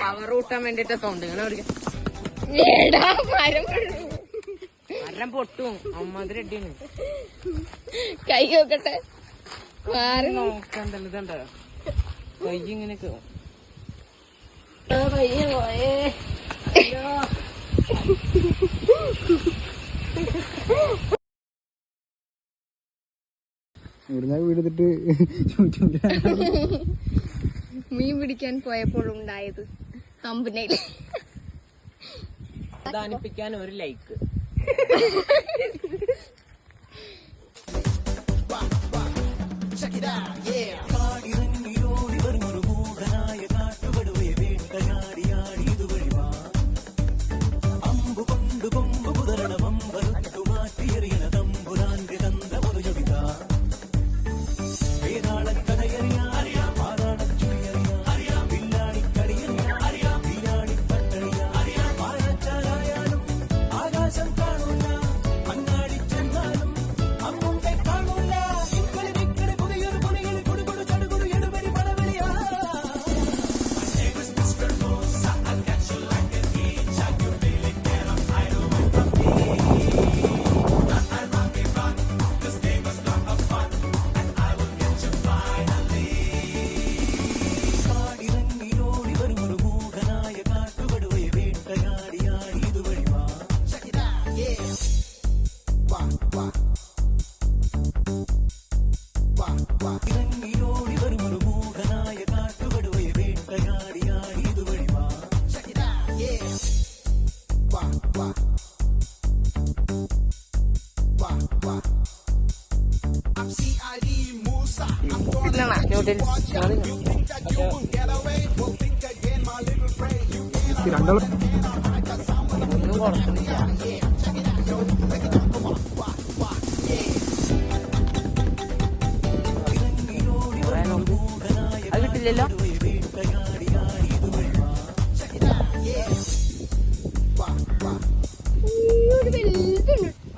Power കൂട്ടാൻ വേണ്ടിട്ട് sound മരം പൊട്ടും. അമ്മാതിരി അടിയാണ്. കൈ നോക്കട്ടെ. മീൻ പിടിക്കാൻ പോയപ്പോഴും ഉണ്ടായത്. തമ്പനയിൽ അവസാനിപ്പിക്കാൻ ഒരു like Check it out, yeah. രണ്ടാളും അത് കിട്ടില്ലല്ലോ?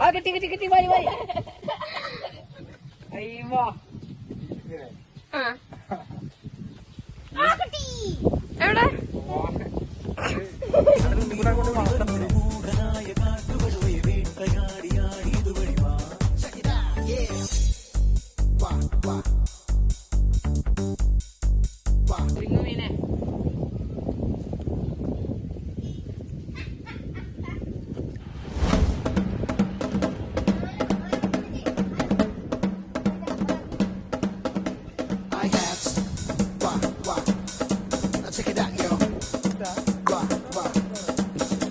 ആ കിട്ടി കിട്ടി കിട്ടി. വായി വായി. അയ്യോ. Uh.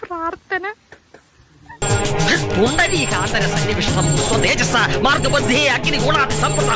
പ്രാർത്ഥന. പുണ്ടരീകാന്തര സന്നിവിഷം സ്വതേജസ മാർഗബുദ്ധേ അഗ്നിഗുണാതി സമ്പസ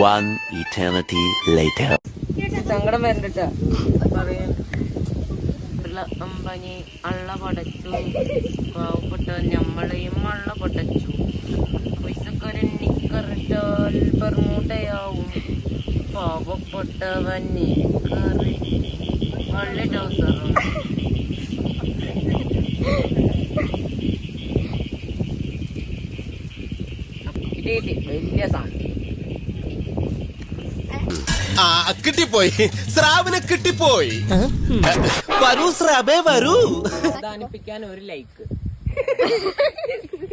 One eternity later. സങ്കടം വരണ്ട പറയാൻ അമ്പനി അള്ള പടച്ചു. പാവപ്പെട്ട ഞമ്മളെയും അള്ള പടച്ചു. പൈസക്കാരൻ നിക്കറിട്ടാൽ പെർമൂട്ടയാവും പാവപ്പെട്ടവൻ നിക്കറി നല്ല ടൗസറും. വലിയ സാധനം. ആ കിട്ടിപ്പോയി. സ്രാവിനെ കിട്ടിപ്പോയി. വരൂ സ്രാബേ വരൂ. ഒരു ലൈക്ക്.